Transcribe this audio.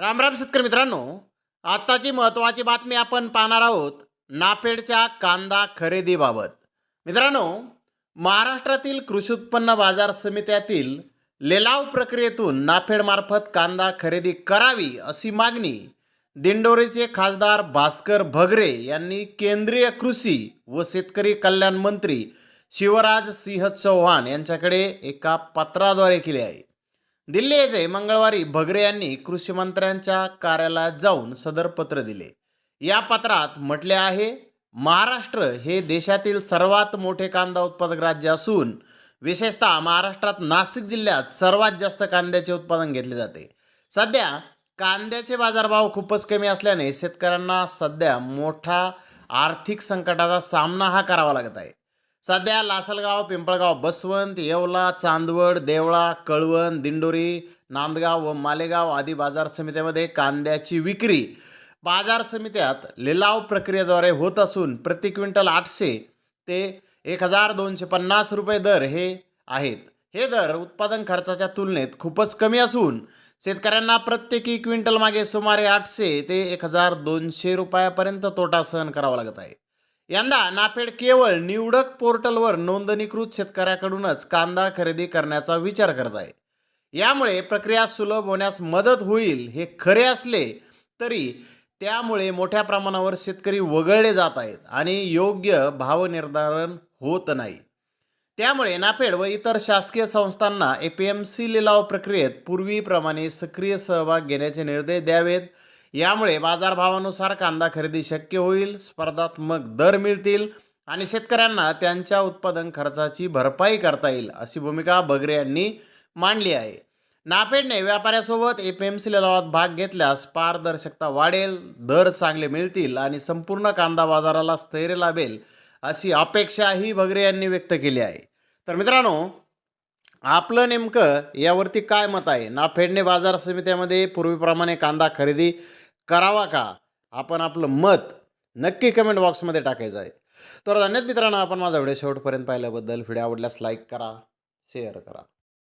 राम राम शेतकरी मित्रांनो आत्ताची महत्त्वाची बातमी आपण पाहणार आहोत नाफेडच्या कांदा खरेदीबाबत. मित्रांनो महाराष्ट्रातील कृषी उत्पन्न बाजार समित्यातील लिलाव प्रक्रियेतून नाफेडमार्फत कांदा खरेदी करावी अशी मागणी दिंडोरीचे खासदार भास्कर भगरे यांनी केंद्रीय कृषी व शेतकरी कल्याण मंत्री शिवराज सिंह चौहान यांच्याकडे एका पत्राद्वारे केली आहे. दिल्ली येथे मंगळवारी भगरे यांनी कृषी मंत्र्यांच्या कार्यालयात जाऊन सदर पत्र दिले. या पत्रात म्हटले आहे महाराष्ट्र हे देशातील सर्वात मोठे कांदा उत्पादक राज्य असून विशेषतः महाराष्ट्रात नाशिक जिल्ह्यात सर्वात जास्त कांद्याचे उत्पादन घेतले जाते. सध्या कांद्याचे बाजारभाव खूपच कमी असल्याने शेतकऱ्यांना सध्या मोठा आर्थिक संकटाचा सामना हा करावा लागत आहे. सध्या लासलगाव पिंपळगाव बसवंत येवला चांदवड देवळा कळवण दिंडोरी नांदगाव व मालेगाव आदी बाजार समित्यामध्ये कांद्याची विक्री. बाजार समित्यात लिलाव प्रक्रियेद्वारे होत असून प्रति क्विंटल आठशे ते एक हजार दोनशे पन्नास रुपये दर हे आहेत. हे दर उत्पादन खर्चाच्या तुलनेत खूपच कमी असून शेतकऱ्यांना प्रत्येकी क्विंटल मागे सुमारे आठशे ते एक हजार दोनशे रुपयापर्यंत तोटा सहन करावा लागत आहे. यंदा नाफेड केवळ निवडक पोर्टलवर नोंदणीकृत शेतकऱ्याकडूनच कांदा खरेदी करण्याचा विचार करत आहे. यामुळे प्रक्रिया सुलभ होण्यास मदत होईल हे खरे असले तरी त्यामुळे मोठ्या प्रमाणावर शेतकरी वगळले जात आहेत आणि योग्य भावनिर्धारण होत नाही. त्यामुळे नाफेड व इतर शासकीय संस्थांना ए पी एम सी लिलाव प्रक्रियेत पूर्वीप्रमाणे सक्रिय सहभाग घेण्याचे निर्देश द्यावेत. यामुळे बाजारभावानुसार कांदा खरेदी शक्य होईल स्पर्धात्मक दर मिळतील आणि शेतकऱ्यांना त्यांच्या उत्पादन खर्चाची भरपाई करता येईल अशी भूमिका बगरे यांनी मांडली आहे. नाफेडने व्यापाऱ्यासोबत ए पी एम सी लिलावात भाग घेतल्यास पारदर्शकता वाढेल दर चांगले मिळतील आणि संपूर्ण कांदा बाजाराला स्थैर्य लाभेल अशी अपेक्षाही भगरे यांनी व्यक्त केली आहे. तर मित्रांनो आपलं नेमकं यावरती काय मत आहे? नाफेडने बाजार समित्यामध्ये पूर्वीप्रमाणे कांदा खरेदी करावा का? आपण आपलं मत नक्की कमेंट बॉक्समध्ये टाकायचं आहे. तर धन्यवाद मित्रांनो आपण माझा व्हिडिओ शेवटपर्यंत पाहिल्याबद्दल. व्हिडिओ आवडल्यास लाईक करा शेअर करा.